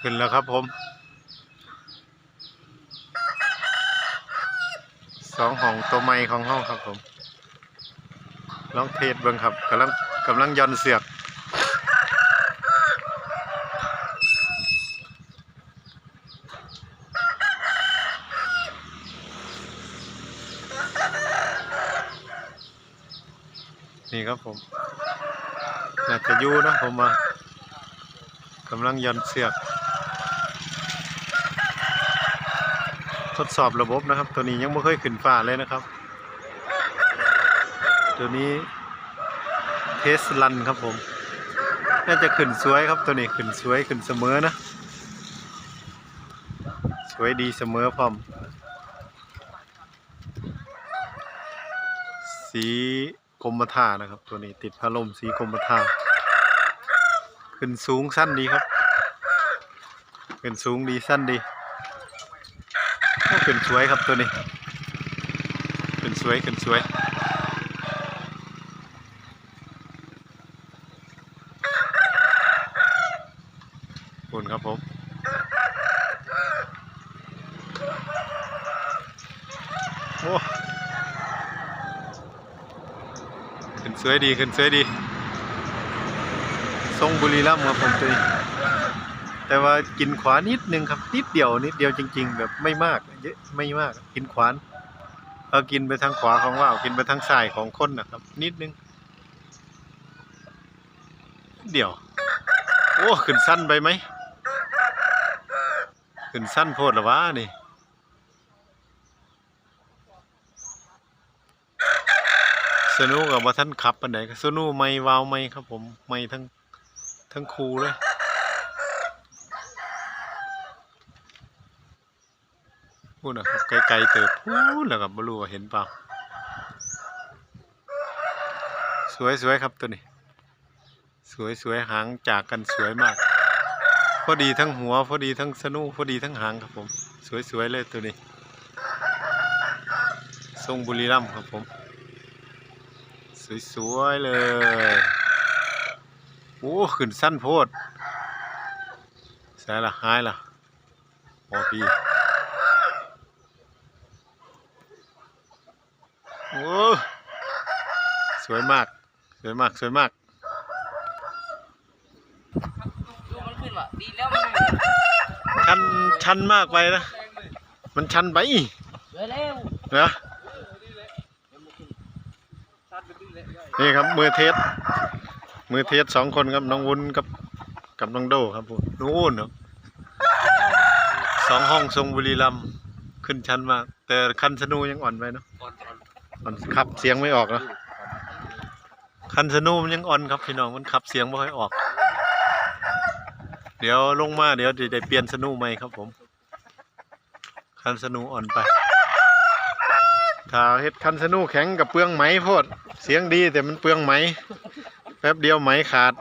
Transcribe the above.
ขึ้นแล้วครับผมสองห้องตัวไม้ของห้องครับผมลองเทสเบิ่งครับกำลังกำลังย่อนเสือกนี่ครับผมน่าจะยู่นะผมว่ากำลังย่อนเสือก ทดสอบระบบนะครับ ตัวนี้ยังไม่เคยขึ้นฟ้าเลยนะครับ ตัวนี้เทสลันครับผมน่าจะขึ้นสวยครับตัวนี้ขึ้นสวยขึ้นเสมอนะ สวยดีเสมอพร้อมสีกรมท่านะครับ ตัวนี้ติดพัดลมสีกรมท่าขึ้นสูงสั้นดีครับ ขึ้นสูงดีสั้นดี ขึ้นสวยครับตัวนี้ขึ้นสวยขึ้นสวยขอบคุณครับผมโอ้ขึ้นสวยดีขึ้นสวยดีทรงบุรีรัมย์ครับผมตัวนี้ แต่ว่ากินขวานิดนึงครับ นิดเดียวนิดเดียวจริง ๆ แบบไม่มากเยอะไม่มากกินขวานเอากินไปทางขวาของว่าวกินไปทางซ้ายของคนนะครับ นิดนึง เดียว โอ้ขึ้นสั้นไปไหมขึ้นสั้นโพดหรอวะนี่สนุกกับว่าท่านขับปันไหนสนุกไม่วาวไม่ครับผมไม่ทั้งทั้งคูเลย พูดนะครับไกลๆเติบพูดแล้วกับบรูว่าเห็นเปล่า สวยสวยครับตัวนี้ สวยสวยหางจากกันสวยมาก พอดีทั้งหัว พอดีทั้งสนุพอดีทั้งหางครับผม สวยสวยเลยตัวนี้ ทรงบุรีรัมครับผม สวยๆเลยโอ้ขึ้นสั้นโพดใส่ละหายละโอพี่ อ้สวยมาก สวยมาก สวยมากดูมันขึ้นว่ะดีแล้วมันชันชันมากไปนะ มันชันไปเดี๋ยวแล้วนะนี่ครับมือเทสมือเทสสองคนครับน้องวุ้นกับกับน้องโดครับผมนู่นครับสองห้องทรงบุรีรัมย์ขึ้นชั้นมาก แต่คันสนูยังอ่อนไปเนาะก่อนก่อ มันขับเสียงไม่ออกเนอะคันสนุมันยังอ่อนครับพี่น้องมันขับเสียงไม่ค่อยออก เดี๋ยวลงมาเดี๋ยวจะได้เปลี่ยนสนุใหม่ครับผม คันสนุอ่อนไป ถ้าเฮ็ดคันสนุแข็งกับเปลืองไหมโพดเสียงดีแต่มันเปลืองไหมแป๊บเดียวไหมขาด